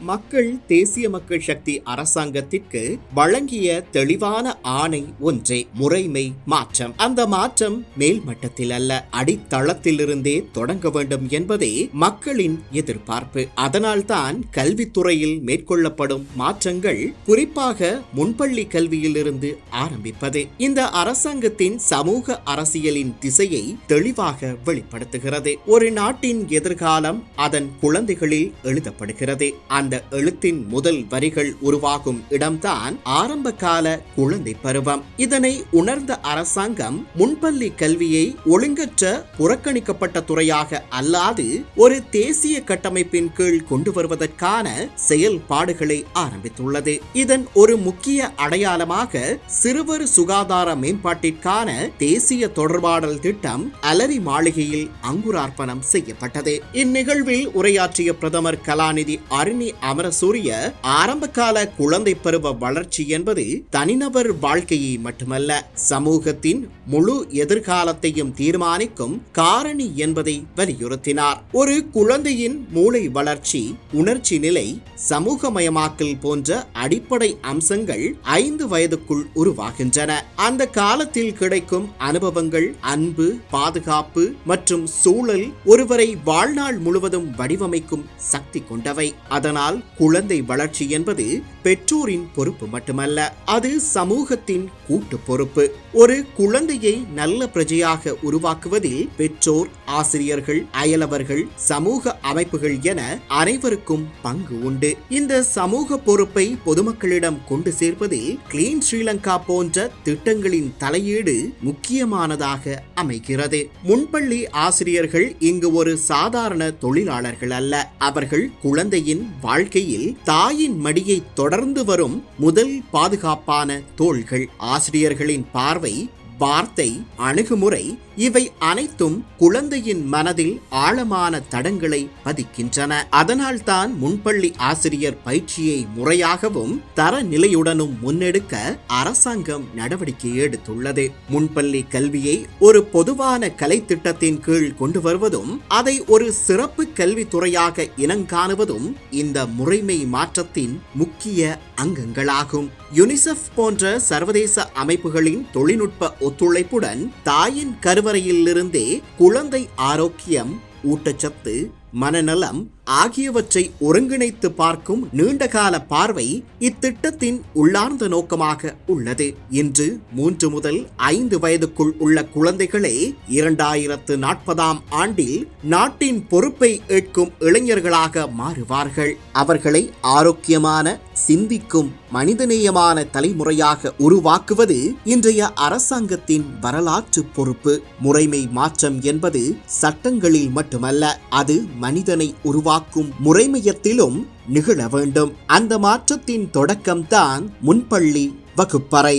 மக்கள் தேசிய மக்கள் சக்தி அரசாங்கத்திற்கு வழங்கிய தெளிவான ஆணை ஒன்றே முறைமை மாற்றம். அந்த மாற்றம் மேல் மட்டத்தில் அல்ல அடித்தளத்திலிருந்தே தொடங்க வேண்டும் என்பதே மக்களின் எதிர்பார்ப்பு. அதனால்தான் கல்வித்துறையில் மேற்கொள்ளப்படும் மாற்றங்கள் குறிப்பாக முன்பள்ளி கல்வியிலிருந்து ஆரம்பிப்பது இந்த அரசாங்கத்தின் சமூக அரசியலின் திசையை தெளிவாக வெளிப்படுத்துகிறது. ஒரு நாட்டின் எதிர்காலம் அதன் குழந்தைகளில் எழுதப்படுகிறது. அந்த எழுத்தின் முதல் வரிகள் உருவாகும் இடம்தான் ஆரம்ப கால குழந்தை பருவம். இதனை உணர்ந்த அரசாங்கம் முன்பள்ளி கல்வியை ஒழுங்கற்ற புறக்கணிக்கப்பட்ட துறையாக அல்லாது ஒரு தேசிய கட்டமைப்பின் கீழ் கொண்டு வருவதற்கான செயல்பாடுகளை ஆரம்பித்துள்ளது. இதன் ஒரு முக்கிய அடையாளமாக சிறுவர் சுகாதார மேம்பாட்டிற்கான தேசிய தொடர்பாடல் திட்டம் அலரி மாளிகையில் அங்குரார்ப்பணம் செய்யப்பட்டது. இந்நிகழ்வில் உரையாற்றிய பிரதமர் கலாநிதி அருணி அமரசூரிய ஆரம்பகால குழந்தை பருவ வளர்ச்சி என்பது தனிநபர் வாழ்க்கையை மட்டுமல்ல சமூகத்தின் முழு எதிர்காலத்தையும் தீர்மானிக்கும் காரணி என்பதை வலியுறுத்தினார். ஒரு குழந்தையின் மூளை வளர்ச்சி உணர்ச்சி நிலை சமூகமயமாக்கல் போன்ற அடிப்படை அம்சங்கள் ஐந்து வயதுக்குள் உருவாகின்றன. அந்த காலத்தில் கிடைக்கும் அனுபவங்கள் அன்பு பாதுகாப்பு மற்றும் சூழல் ஒருவரை வாழ்நாள் முழுவதும் வடிவமைக்கும் சக்தி கொண்டவை. அதனால் குழந்தை வளர்ச்சி என்பது பெற்றோரின் பொறுப்பு மட்டுமல்ல அது சமூகத்தின் கூட்டு பொறுப்பு. ஒரு குழந்தையை நல்ல பிரஜையாக உருவாக்குவதில் பெற்றோர் ஆசிரியர்கள் அயலவர்கள் சமூக அமைப்புகள் என அனைவருக்கும் பங்கு உண்டு. இந்த சமூக பொறுப்பை பொதுமக்களிடம் கொண்டு சேர்ப்பதில் கிளீன் ஸ்ரீலங்கா போன்ற திட்டங்களின் தலையீடு முக்கியமானதாக அமைகிறது. முன்பள்ளி ஆசிரியர்கள் இங்கு ஒரு சாதாரண தொழிலாளர்கள் அல்ல. அவர்கள் குழந்தையின் வாழ்க்கையில் தாயின் மடியை தொடர்ந்து வரும் முதல் பாதுகாப்பான தோள்கள் ஆசிரியர்களின் பார்வை வார்த்தை அணுகுமுறை இவை அனைத்தும் குழந்தையின் மனதில் ஆழமான தடங்களை பதிக்கின்றன. அதனால்தான் முன்பள்ளி ஆசிரியர் பயிற்சியை முறையாகவும் தரநிலையுடனும் முன்னெடுக்க அரசாங்கம் நடவடிக்கை எடுத்துள்ளது. முன்பள்ளி கல்வியை ஒரு பொதுவான கலை திட்டத்தின் கீழ் கொண்டு வருவதும் அதை ஒரு சிறப்பு கல்வித்துறையாக இனங்காணுவதும் இந்த முறைமை மாற்றத்தின் முக்கிய அங்கங்களாகும். யுனிசெஃப் போன்ற சர்வதேச அமைப்புகளின் தொழில்நுட்ப ஒத்துழைப்புடன் தாயின் கருவறையிலிருந்தே குழந்தை ஆரோக்கியம் ஊட்டச்சத்து மனநலம் ஆகியவற்றை ஒருங்கிணைத்து பார்க்கும் நீண்டகால பார்வை இத்திட்டத்தின் உள்ளார்ந்த நோக்கமாக உள்ளது. இன்று மூன்று முதல் ஐந்து வயதுக்குள் உள்ள குழந்தைகளே இரண்டாயிரத்து நாற்பதாம் ஆண்டில் நாட்டின் பொறுப்பை ஏற்கும் இளைஞர்களாக மாறுவார்கள். அவர்களை ஆரோக்கியமான சிந்திக்கும் மனிதநேயமான தலைமுறையாக உருவாக்குவது இன்றைய அரசாங்கத்தின் வரலாற்று பொறுப்பு. முறைமை மாற்றம் என்பது சட்டங்களில் மட்டுமல்ல அது மனிதனை உருவாக்கும் முறைமையத்திலும் நிகழ வேண்டும். அந்த மாற்றத்தின் தொடக்கம்தான் முன்பள்ளி வகுப்பறை.